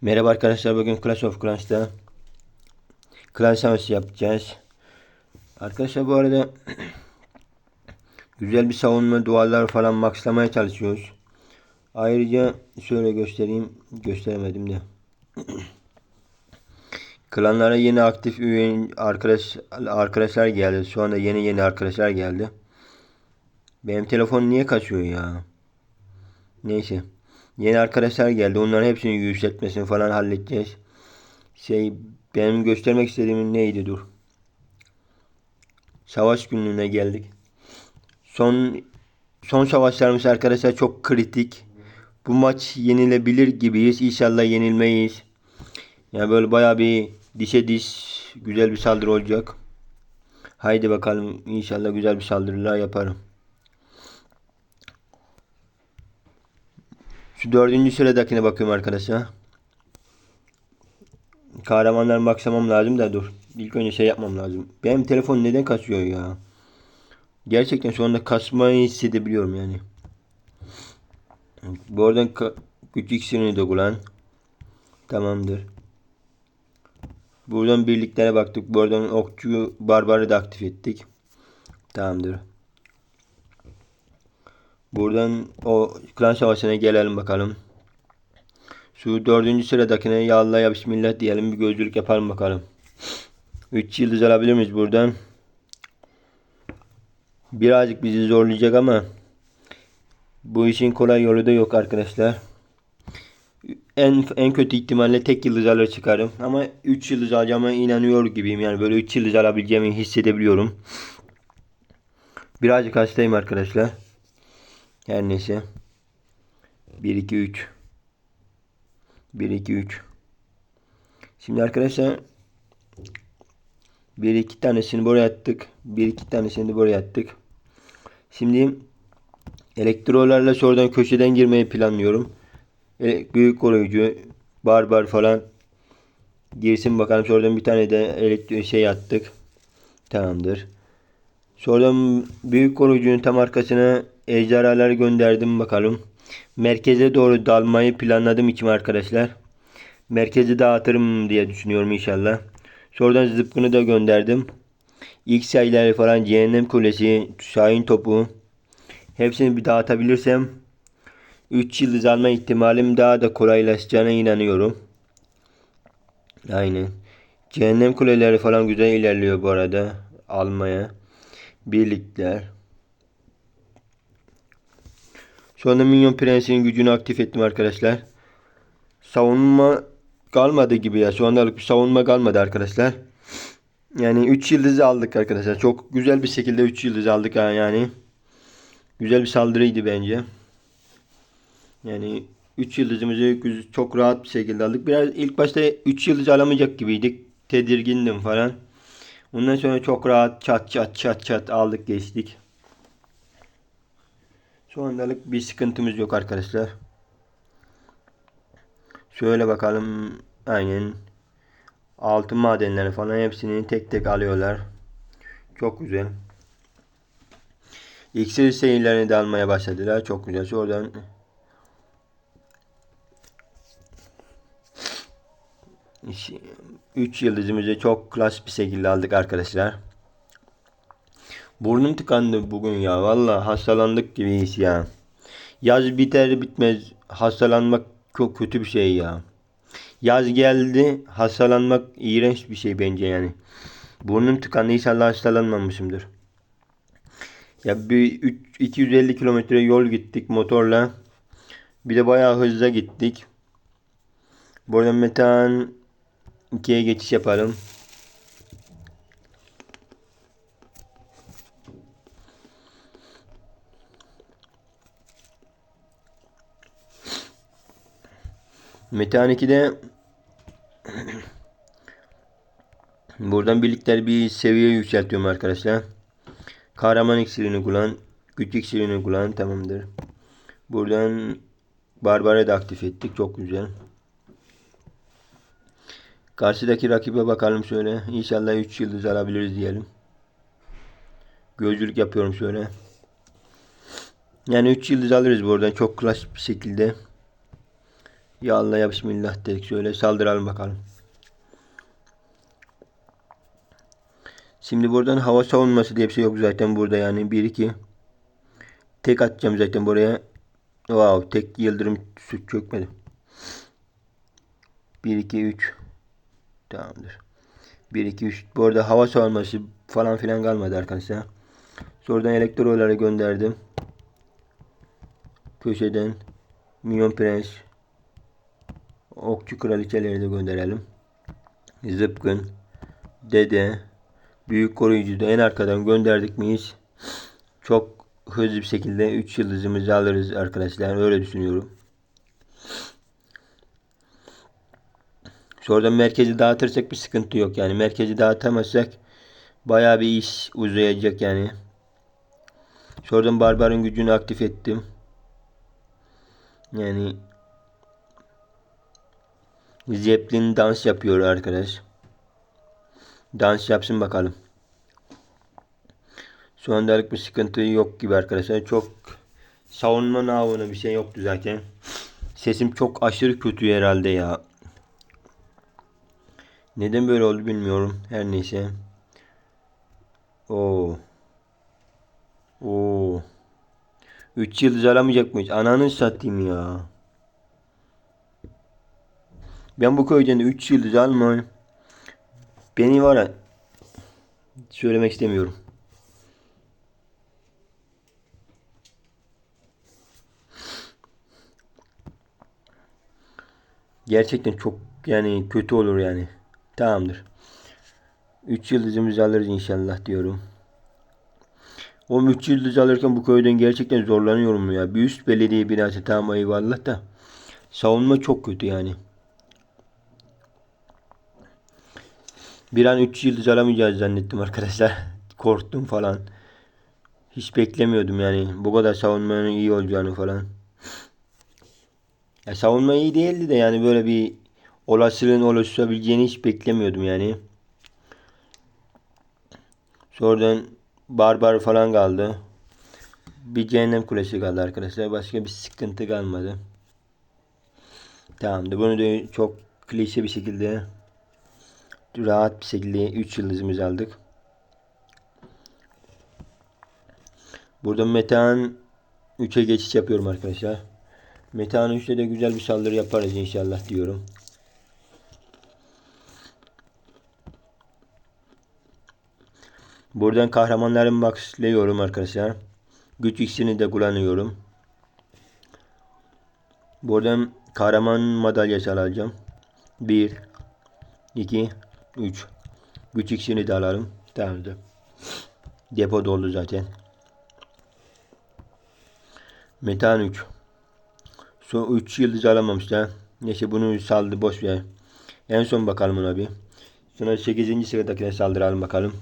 Merhaba arkadaşlar bugün Clash of Clans'ta Klan savaşı yapacağız. Arkadaşlar bu arada güzel bir savunma duvarlar falan maxlamaya çalışıyoruz. Ayrıca şöyle göstereyim gösteremedim de. Klanlara yeni aktif üye arkadaş arkadaşlar geldi. Şu anda yeni yeni arkadaşlar geldi. Benim telefon niye kaçıyor ya? Neyse. Yeni arkadaşlar geldi. Onların hepsini yükseltmesini falan halledeceğiz. Şey benim göstermek istediğim neydi dur. Savaş günlüğüne geldik. Son son savaşlarımız arkadaşlar çok kritik. Bu maç yenilebilir gibiyiz. İnşallah yenilmeyiz. Yani böyle baya bir dişe diş güzel bir saldırı olacak. Haydi bakalım inşallah güzel bir saldırılar yaparım. Şu dördüncü sıradakine bakıyorum arkadaşlar. Kahramanlar maksamam lazım da dur. İlk önce şey yapmam lazım. Benim telefon neden kasıyor ya? Gerçekten şu anda kasmayı hissedebiliyorum yani. Bu aradan ka- güç iksirini de kullan. Tamamdır. Buradan birliklere baktık. Buradan okçu barbarı da aktif ettik. Tamamdır. Buradan o klan savaşına gelelim bakalım. Şu dördüncü sıradakine ya Allah ya Bismillah diyelim bir gözlülük yapalım bakalım. 3 yıldız alabilir miyiz buradan? Birazcık bizi zorlayacak ama bu işin kolay yolu da yok arkadaşlar. En en kötü ihtimalle tek yıldız alır çıkarım. Ama 3 yıldız alacağıma inanıyor gibiyim. Yani böyle 3 yıldız alabileceğimi hissedebiliyorum. Birazcık hastayım arkadaşlar. Her neyse. 1 2 3 1 2 3 Şimdi arkadaşlar bir iki tanesini buraya attık. Bir iki tanesini de buraya attık. Şimdi elektrolarla sonradan köşeden girmeyi planlıyorum. E, büyük koruyucu, barbar falan girsin bakalım. Sonradan bir tane de elektro şey attık. Tamamdır. Sonradan büyük koruyucunun tam arkasına ejderhaları gönderdim bakalım. Merkeze doğru dalmayı planladım içim arkadaşlar. Merkezi dağıtırım diye düşünüyorum inşallah. Sonradan zıpkını da gönderdim. İlk sayıları falan cehennem kulesi, şahin topu. Hepsini bir dağıtabilirsem 3 yıldız alma ihtimalim daha da kolaylaşacağına inanıyorum. Aynen. Cehennem kuleleri falan güzel ilerliyor bu arada almaya. Birlikler. Sonra Minyon Prens'in gücünü aktif ettim arkadaşlar. Savunma kalmadı gibi ya. Şu andalık bir savunma kalmadı arkadaşlar. Yani 3 yıldızı aldık arkadaşlar. Çok güzel bir şekilde 3 yıldız aldık yani. Güzel bir saldırıydı bence. Yani 3 yıldızımızı çok rahat bir şekilde aldık. Biraz ilk başta 3 yıldız alamayacak gibiydik. Tedirgindim falan. Ondan sonra çok rahat çat çat çat çat aldık geçtik. Şu andalık bir sıkıntımız yok arkadaşlar. Şöyle bakalım. Aynen. Altın madenleri falan hepsini tek tek alıyorlar. Çok güzel. İksir seyirlerini de almaya başladılar. Çok güzel. Oradan 3 yıldızımızı çok klas bir şekilde aldık arkadaşlar. Burnum tıkandı bugün ya. Valla hastalandık gibiyiz ya. Yaz biter bitmez hastalanmak çok kötü bir şey ya. Yaz geldi hastalanmak iğrenç bir şey bence yani. Burnum tıkandı inşallah hastalanmamışımdır. Ya bir 3, 250 kilometre yol gittik motorla. Bir de bayağı hızlı gittik. Buradan metan 2'ye geçiş yapalım. Metehan 2'de buradan birlikte bir seviye yükseltiyorum arkadaşlar. Kahraman iksirini kullan. Güç iksirini kullan. Tamamdır. Buradan Barbara'yı da aktif ettik. Çok güzel. Karşıdaki rakibe bakalım şöyle. İnşallah 3 yıldız alabiliriz diyelim. Gözcülük yapıyorum şöyle. Yani 3 yıldız alırız buradan çok klas bir şekilde. Ya Allah ya Bismillah dedik. Şöyle saldıralım bakalım. Şimdi buradan hava savunması diye bir şey yok zaten burada yani. 1 2 Tek atacağım zaten buraya. Wow, tek yıldırım su çökmedi. 1 2 3 Tamamdır. 1 2 3 Bu arada hava savunması falan filan kalmadı arkadaşlar. Sonradan elektroları gönderdim. Köşeden Minyon Prens Okçu kraliçeleri de gönderelim. Zıpkın Dede Büyük koruyucu da en arkadan gönderdik miyiz? Çok hızlı bir şekilde 3 yıldızımızı alırız arkadaşlar. Öyle düşünüyorum. Sonradan merkezi dağıtırsak bir sıkıntı yok. Yani merkezi dağıtamazsak bayağı bir iş uzayacak yani. Sonradan barbarın gücünü aktif ettim. Yani Zeppelin dans yapıyor arkadaş. Dans yapsın bakalım. Şu andalık bir sıkıntı yok gibi arkadaşlar. Çok savunma navını bir şey yoktu zaten. Sesim çok aşırı kötü herhalde ya. Neden böyle oldu bilmiyorum. Her neyse. Oo. Oo. 3 yıldız alamayacak mıyız? Ananı satayım ya. Ben bu köyden de 3 yıldız almayayım. Beni var ya söylemek istemiyorum. Gerçekten çok yani kötü olur yani. Tamamdır. 3 yıldızımızı alırız inşallah diyorum. O 3 yıldız alırken bu köyden gerçekten zorlanıyorum ya. Bir üst belediye binası tamam eyvallah da. Savunma çok kötü yani. Bir an 3 yıldız alamayacağız zannettim arkadaşlar. Korktum falan. Hiç beklemiyordum yani. Bu kadar savunmanın iyi olacağını falan. Ya savunma iyi değildi de yani böyle bir olasılığın oluşabileceğini hiç beklemiyordum yani. Sonradan barbar falan kaldı. Bir cehennem kulesi kaldı arkadaşlar. Başka bir sıkıntı kalmadı. Tamamdır. Bunu da çok klişe bir şekilde rahat bir şekilde 3 yıldızımızı aldık. Burada Metehan 3'e geçiş yapıyorum arkadaşlar. Metehan 3'te de güzel bir saldırı yaparız inşallah diyorum. Buradan kahramanlarımı maxlıyorum arkadaşlar. Güç iksirini de kullanıyorum. Buradan kahraman madalyası alacağım. 1 2 3 Güç iksirini de alalım. Tamamdır. Depo doldu zaten. Metan 3 Son 3 yıldız alamamışlar. Neyse bunu saldı boş ver. En son bakalım ona bir. Sonra 8. sıradakine saldıralım bakalım.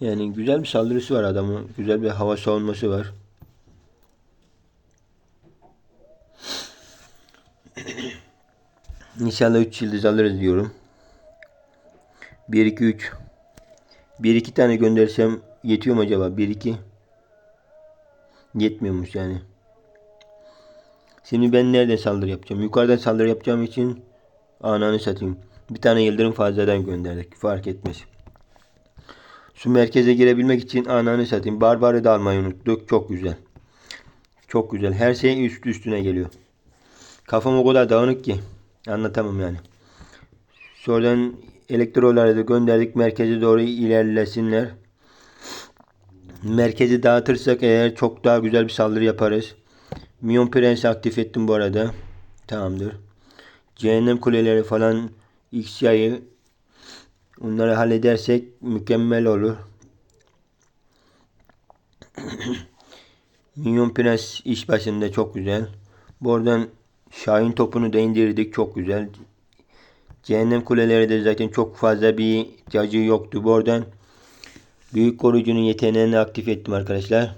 Yani güzel bir saldırısı var adamın. Güzel bir hava savunması var. İnşallah 3 yıldız alırız diyorum. 1 2 3 1 2 tane göndersem yetiyor mu acaba? 1 2 Yetmiyormuş yani. Şimdi ben nereden saldırı yapacağım? Yukarıdan saldırı yapacağım için ananı satayım. Bir tane yıldırım fazladan gönderdik. Fark etmez. Şu merkeze girebilmek için ananı satayım. Barbarı da almayı unuttuk. Çok güzel. Çok güzel. Her şey üst üstüne geliyor. Kafam o kadar dağınık ki. Anlatamam yani. Sonradan elektroları da gönderdik. Merkeze doğru ilerlesinler. Merkezi dağıtırsak eğer çok daha güzel bir saldırı yaparız. Minyon Prens'i aktif ettim bu arada. Tamamdır. Cehennem kuleleri falan X-Yay'ı Onları halledersek mükemmel olur. Minyon Prens iş başında çok güzel. Buradan Şahin topunu da indirdik. Çok güzel. Cehennem kuleleri de zaten çok fazla bir cacı yoktu. Buradan büyük koruyucunun yeteneğini aktif ettim arkadaşlar.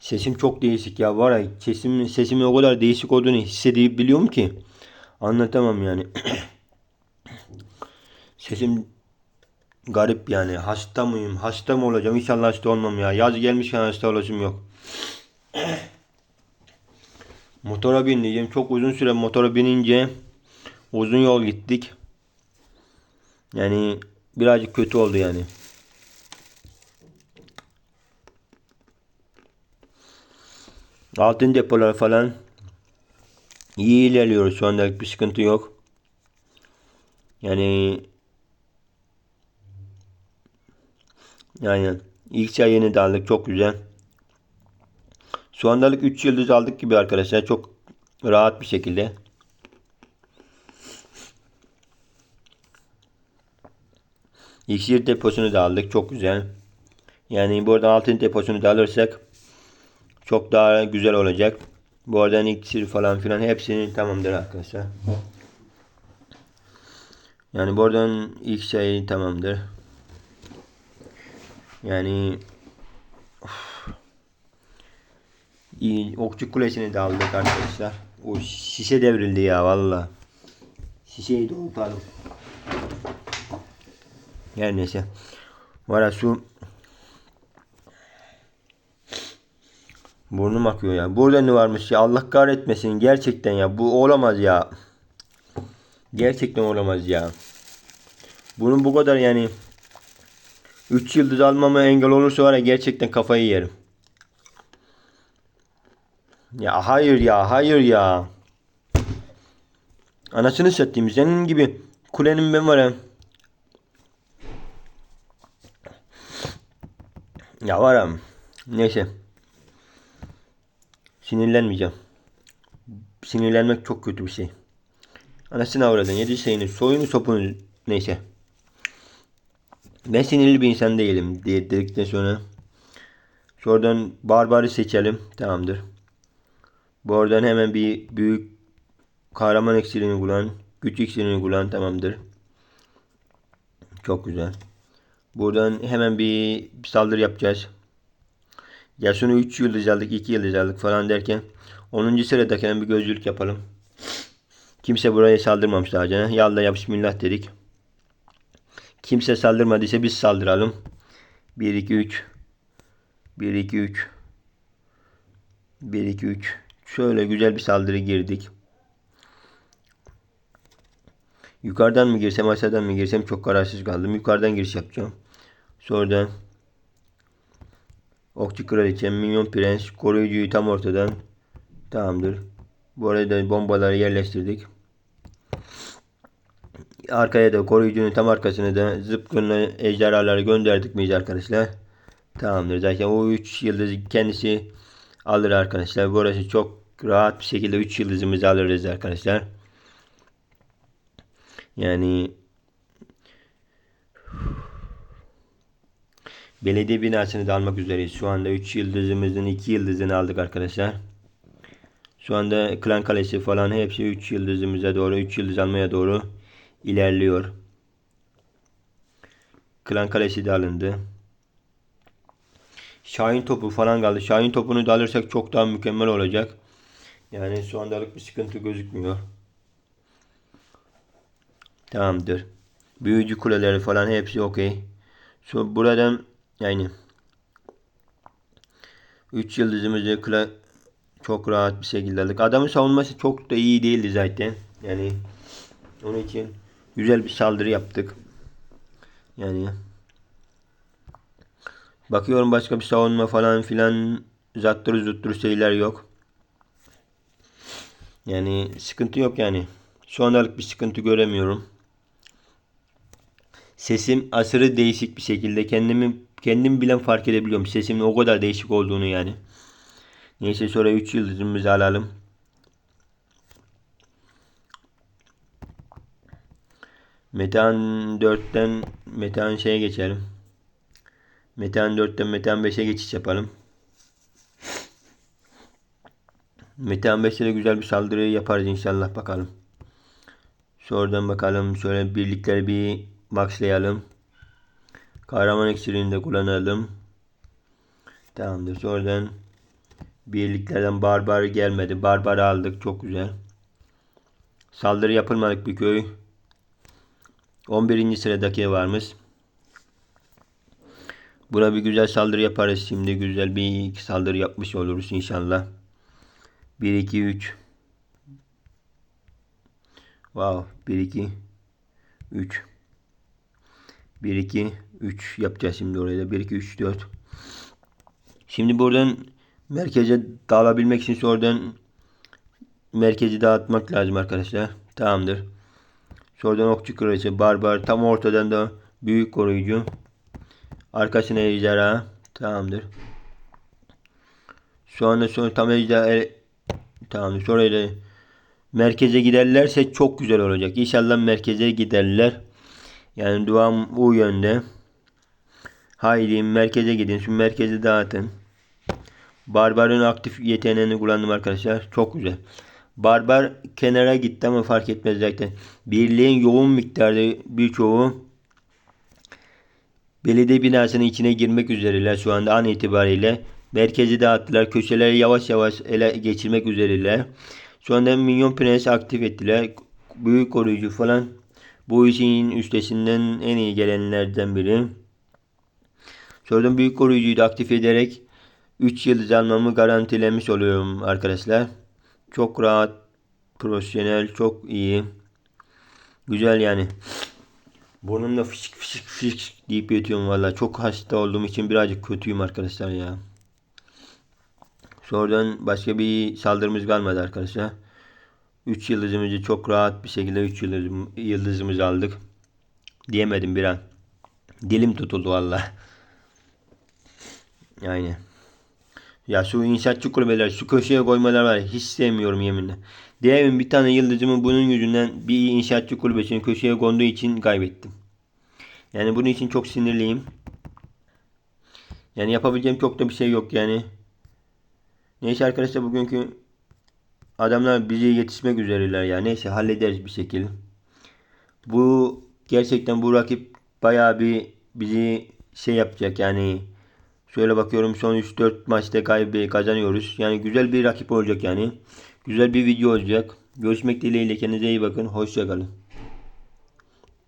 Sesim çok değişik ya. Var ya sesim, sesimin o kadar değişik olduğunu hissedebiliyorum ki. Anlatamam yani. Sesim garip yani. Hasta mıyım? Hasta mı olacağım? İnşallah hasta olmam ya. Yaz gelmişken hasta olacağım yok. Motora bineceğim. Çok uzun süre motora binince uzun yol gittik. Yani birazcık kötü oldu yani. Altın depolar falan iyi ilerliyoruz şu anda bir sıkıntı yok. Yani yani ilk çayını da aldık çok güzel. Şu andalık 3 yıldız aldık gibi arkadaşlar çok rahat bir şekilde. İksir deposunu da aldık çok güzel. Yani buradan altın deposunu da alırsak çok daha güzel olacak. Bu arada iksir falan filan hepsini tamamdır arkadaşlar. Yani buradan ilk şey tamamdır. Yani of. İyi, okçu kulesini de aldık arkadaşlar. O şişe devrildi ya valla. Şişeyi doldurup Her neyse. Var ya su Burnum akıyor ya. Burada ne varmış ya? Allah kahretmesin. Gerçekten ya. Bu olamaz ya. Gerçekten olamaz ya. Bunun bu kadar yani 3 yıldız almama engel olursa var ya gerçekten kafayı yerim. Ya hayır ya hayır ya. Anasını satayım senin gibi kulenin ben var ya. Ya var. Neyse. Sinirlenmeyeceğim. Sinirlenmek çok kötü bir şey. Anasını avradın. Yedi şeyini soyunu sopunu neyse. Ben sinirli bir insan değilim diye dedikten sonra şuradan barbarı seçelim. Tamamdır. Bu oradan hemen bir büyük kahraman iksirini kullan. Güç iksirini kullan. Tamamdır. Çok güzel. Buradan hemen bir saldırı yapacağız. Ya şunu 3 yıldız aldık, 2 yıldız aldık falan derken 10. sıradaki bir gözlülük yapalım. Kimse buraya saldırmamış daha önce. Yallah ya bismillah dedik. Kimse saldırmadıysa biz saldıralım. 1 2 3 1 2 3 1 2 3 Şöyle güzel bir saldırı girdik. Yukarıdan mı girsem aşağıdan mı girsem çok kararsız kaldım. Yukarıdan giriş yapacağım. Sonradan Okçu kraliçem, minyon prens, koruyucuyu tam ortadan. Tamamdır. Bu arada bombaları yerleştirdik. Arkaya da koruyucunun tam arkasına da zıpkınlı ejderhaları gönderdik miyiz arkadaşlar? Tamamdır. Zaten o 3 yıldız kendisi alır arkadaşlar. Burası çok rahat bir şekilde 3 yıldızımızı alırız arkadaşlar. Yani belediye binasını da almak üzereyiz. Şu anda 3 yıldızımızın 2 yıldızını aldık arkadaşlar. Şu anda Klan Kalesi falan hepsi 3 yıldızımıza doğru 3 yıldız almaya doğru ilerliyor. Klan Kalesi de alındı. Şahin topu falan kaldı. Şahin topunu da alırsak çok daha mükemmel olacak. Yani şu andalık bir sıkıntı gözükmüyor. Tamamdır. Büyücü kuleleri falan hepsi okey. Şu buradan yani 3 yıldızımızı çok rahat bir şekilde aldık. Adamın savunması çok da iyi değildi zaten. Yani onun için güzel bir saldırı yaptık. Yani bakıyorum başka bir savunma falan filan zattırı zuttur şeyler yok. Yani sıkıntı yok yani. Şu anlık bir sıkıntı göremiyorum. Sesim aşırı değişik bir şekilde kendimi kendim bilen fark edebiliyorum. Sesimin o kadar değişik olduğunu yani. Neyse sonra 3 yıldızımızı alalım. Metan 4'ten Metan şeye geçelim. Metan 4'ten Metan 5'e geçiş yapalım. Metan 5'te de güzel bir saldırı yaparız inşallah bakalım. Şuradan bakalım şöyle birlikleri bir maxlayalım. Kahraman iksirini de kullanalım. Tamamdır. Sonradan birliklerden barbar gelmedi. Barbar aldık. Çok güzel. Saldırı yapılmadık bir köy. 11. sıradaki varmış. Buna bir güzel saldırı yaparız şimdi. Güzel bir saldırı yapmış oluruz inşallah. 1 2 3 Wow 1 2 3 1 2 3 yapacağız şimdi oraya da 1 2 3 4 Şimdi buradan merkeze dağılabilmek için sonradan merkezi dağıtmak lazım arkadaşlar. Tamamdır. Sonradan okçu kraliçe barbar tam ortadan da büyük koruyucu. Arkasına ejderha. Tamamdır. Sonra sonra tam ejderha Sonra da merkeze giderlerse çok güzel olacak. İnşallah merkeze giderler. Yani duam bu yönde. Haydi merkeze gidin. Şu merkezi dağıtın. Barbarın aktif yeteneğini kullandım arkadaşlar. Çok güzel. Barbar kenara gitti ama fark etmez zaten. Birliğin yoğun miktarda birçoğu belediye binasının içine girmek üzereler şu anda an itibariyle. Merkezi dağıttılar. Köşeleri yavaş yavaş ele geçirmek üzereler. Anda Minyon Prens aktif ettiler. Büyük koruyucu falan. Bu işin üstesinden en iyi gelenlerden biri. Sonradan büyük koruyucuyu da aktif ederek 3 yıldız almamı garantilemiş oluyorum arkadaşlar. Çok rahat, profesyonel, çok iyi. Güzel yani. Burnumda fışık fışık fışık deyip yatıyorum valla. Çok hasta olduğum için birazcık kötüyüm arkadaşlar ya. Sonradan başka bir saldırımız kalmadı arkadaşlar. 3 yıldızımızı çok rahat bir şekilde 3 yıldızım, yıldızımızı aldık. Diyemedim bir an. Dilim tutuldu valla. Aynen. Ya şu inşaatçı kulübeler, şu köşeye koymalar var hiç sevmiyorum yeminle. Demin bir tane yıldızımı bunun yüzünden bir inşaatçı kulübesinin köşeye konduğu için kaybettim. Yani bunun için çok sinirliyim. Yani yapabileceğim çok da bir şey yok yani. Neyse arkadaşlar bugünkü adamlar bizi yetişmek üzereler ya. Neyse hallederiz bir şekilde. Bu gerçekten bu rakip bayağı bir bizi şey yapacak yani. Şöyle bakıyorum son 3-4 maçta kaybı kazanıyoruz. Yani güzel bir rakip olacak yani. Güzel bir video olacak. Görüşmek dileğiyle kendinize iyi bakın. Hoşçakalın.